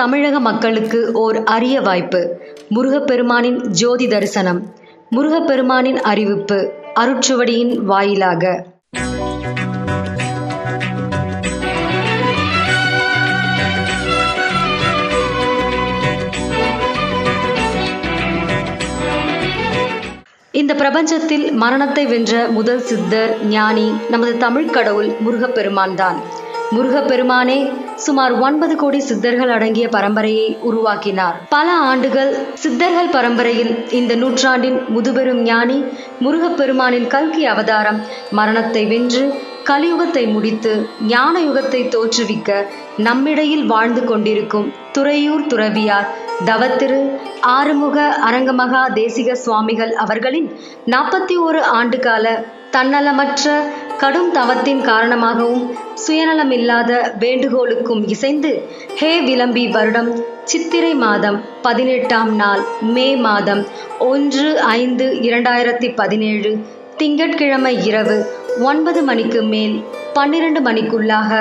தமிழக மக்களுக்கு ஓர் அரிய வாய்ப்பு. முருகப்பெருமானின் ஜோதி தரிசனம். முருகப்பெருமானின் அறிவிப்பு அருட்சுவடியின் வாயிலாக. இந்த பிரபஞ்சத்தில் மரணத்தை வென்ற முதல் சித்தர் ஞானி நமது தமிழ் கடவுள் முருகப்பெருமான் தான் முருகப்பெருமானே சுமார் ஒன்பது கோடி சித்தர்கள் அடங்கிய பரம்பரையை உருவாக்கினார். பல ஆண்டுகள் சித்தர்கள் பரம்பரையில் இந்த நூற்றாண்டின் முதுபெரும் ஞானி முருகப்பெருமானின் கல்கி அவதாரம் மரணத்தை வென்று கலியுகத்தை முடித்து ஞான யுகத்தை தோற்றுவிக்க நம்மிடையில் வாழ்ந்து கொண்டிருக்கும் துறையூர் துறவியார் தவத்திரு ஆறுமுக அரங்கமகா தேசிக சுவாமிகள் அவர்களின் நாற்பத்தி ஓரு ஆண்டுகால தன்னலமற்ற கடும் தவத்தின் காரணமாகவும் சுயநலமில்லாத வேண்டுகோளுக்கும் இசைந்து ஹே விளம்பி வருடம் சித்திரை மாதம் பதினெட்டாம் நாள் மே மாதம் ஒன்று ஐந்து இரண்டாயிரத்தி பதினேழு திங்கட்கிழமை இரவு ஒன்பது மணிக்கு மேல் பன்னிரண்டு மணிக்குள்ளாக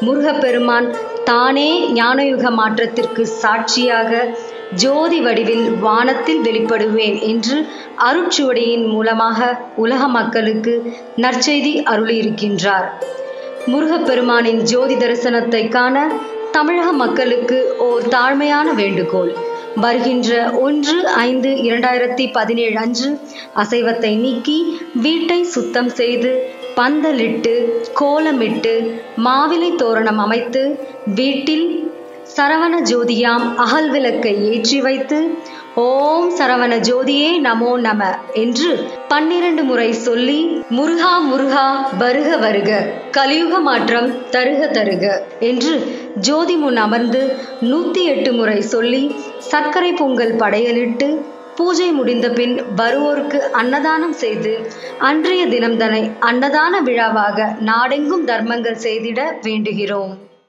முருகப்பெருமான் தானே ஞானயுக மாற்றத்திற்கு சாட்சியாக ஜோதி வடிவில் வானத்தில் வெளிப்படுவேன் என்று அருட்சுவடியின் மூலமாக உலக மக்களுக்கு நற்செய்தி அருளியிருக்கின்றார். முருகப்பெருமானின் ஜோதி தரிசனத்தை காண தமிழக மக்களுக்கு ஓர் தாழ்மையான வேண்டுகோள். வருகின்ற ஒன்று ஐந்து இரண்டாயிரத்தி பதினேழு அன்று அசைவத்தை நீக்கி வீட்டை சுத்தம் செய்து பந்தலிட்டு கோலமிட்டு மாவிலை தோரணம் அமைத்து வீட்டில் சரவண ஜோதியாம் அகல் விளக்கை ஏற்றி வைத்து ஓம் சரவண ஜோதியே நமோ நம என்று பன்னிரண்டு முறை சொல்லி முருகா முருகா வருக வருக கலியுக மாற்றம் தருக தருக என்று ஜோதி முன் அமர்ந்து நூத்தி எட்டு முறை சொல்லி சர்க்கரை பொங்கல் படையலிட்டு பூஜை முடிந்த பின் வருவோருக்கு அன்னதானம் செய்து அன்றைய தினம்தனை அன்னதான விழாவாக நாடெங்கும் தர்மங்கள் செய்திட வேண்டுகிறோம்.